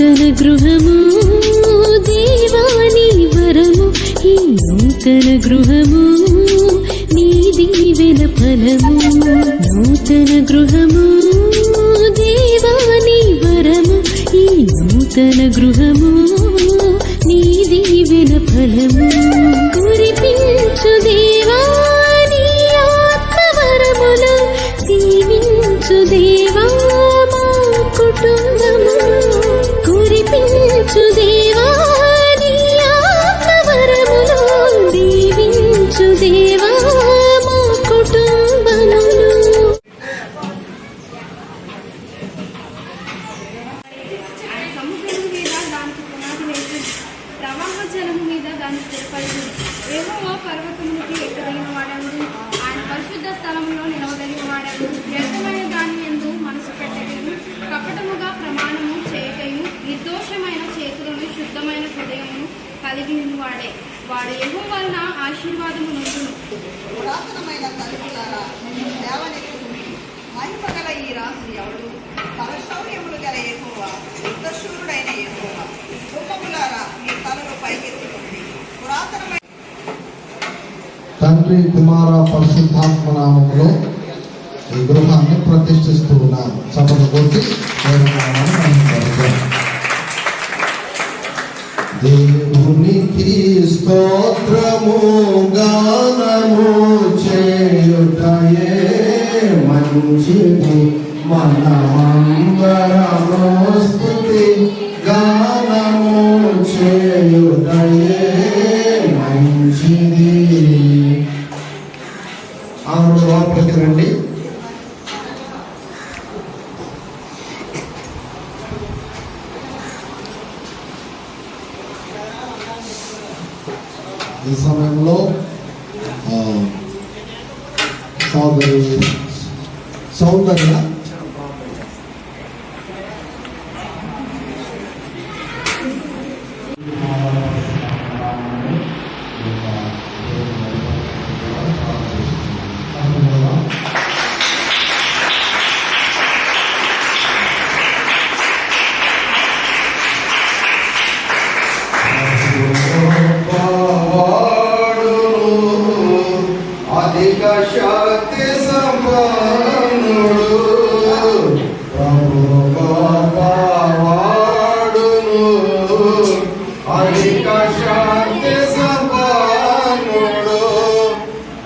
నూతన గృహము దేవాని వరము ఈ నూతన గృహము నీ దీవెన ఫలము. నూతన గృహము దేవాని వరము ఈ నూతన గృహము నీ దీవెన ఫలము. కురిపించు దేవా జలము మీద దాన్ని స్థిరపరచు ఏహోవా పర్వతమునికి ఎక్కదగిన వాడను ఆయన పరిశుద్ధ స్థలంలో నిలవదగిన వాడను వ్యర్థమైన దాని ఎందు మనసు పెట్టగలను కపటముగా ప్రమాణము చేయకయు నిర్దోషమైన చేతులను శుద్ధమైన హృదయమును కలిగి వాడే వాడు ఏహో వలన ఆశీర్వాదము నుండును పురాతనమైన తలుపులారా దేవనెత్తుకుని మహిమగల ఈ రాజు ఎవడు? తండ్రి కుమార పరిశుద్ధాత్మ నామంలో ఈ గృహాన్ని ప్రతిష్ఠిస్తూ ఉన్నాను. సభను కొట్టి దేవుని దేవునికి స్తోత్రము గానము చేయుటయే మంచిది. మనమందరము స్తుతి గానము చేయుటయే ఈ సమయంలో ఆ, సౌందర్య అధిక శక్తి సంపన్నుడు ప్రభు కాపాడును అధిక శక్తి సంపన్నుడు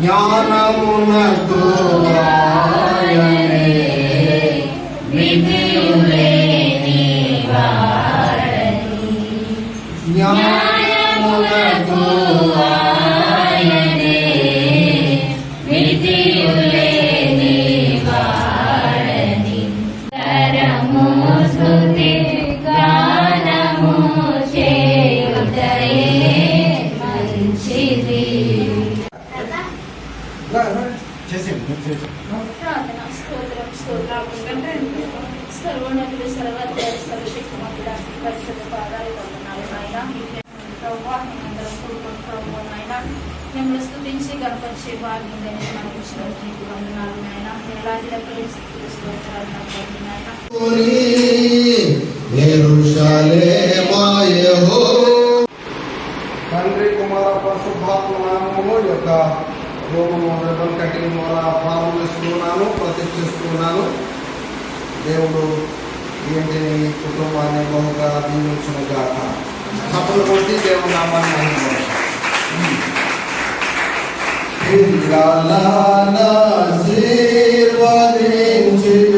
జ్ఞానమునకు జ్ఞానమునకు స్తోత్రాలు సర్వోన్నతుడు సర్వాధికారి సర్వశక్తిమంతుడా పరిశుద్ధ పాదాలు వందనాలు నాయనా ప్రభువా మేమందరం కూడుకుని ప్రభు నాయనా మిమ్మల్ని స్తుతించి గణపరిచే వారిని మనకి ఇచ్చిన నీకు వందనాలు నాయనా. ఎలాంటి లెక్కలు స్తుతులు స్తోత్రాలు నాకు వందనాలు నాయనా. ఎరుషలేమాయహో తండ్రి కుమార పరిశుద్ధాత్మ నామము యొక్క రోమము రెబల్ కటింగ్ ద్వారా ప్రారంభిస్తున్నాను ప్రతిష్ఠిస్తున్నాను. దేవుడు ఈ ఇంటిని కుటుంబాన్ని బహుగా దీవించును గాక చప్పలు కొట్టి దేవుడు నామాన్ని మహిమపరచు. పిల్లలానాశీర్వదించియు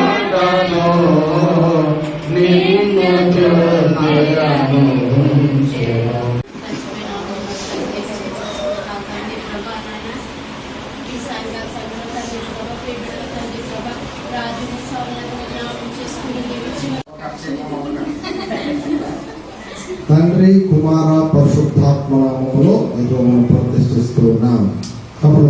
తండ్రి కుమార పరిశుద్ధాత్మ నామములో ఈ మనం ప్రతిష్ఠిస్తూ ఉన్నాం. అప్పుడు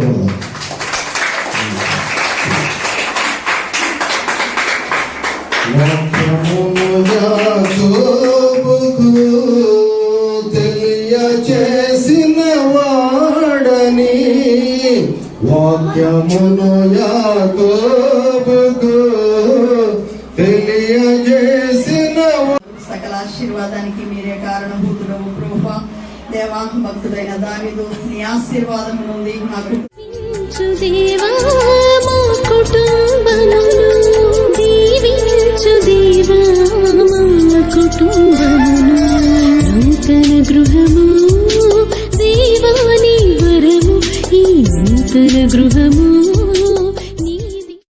వాక్యమును యాకోబుకు తెలియచేసిన వాడని వాక్యమును యాకోబుకు తెలియజేసిన ఆశీర్వాదానికి మీరే కారణభూతుడవు ప్రభు దేవా భక్తుడైన దావిదు నీ ఆశీర్వాదం నుండి నాకు నూతన గృహము దేవాని వరము ఈ నూతన గృహము.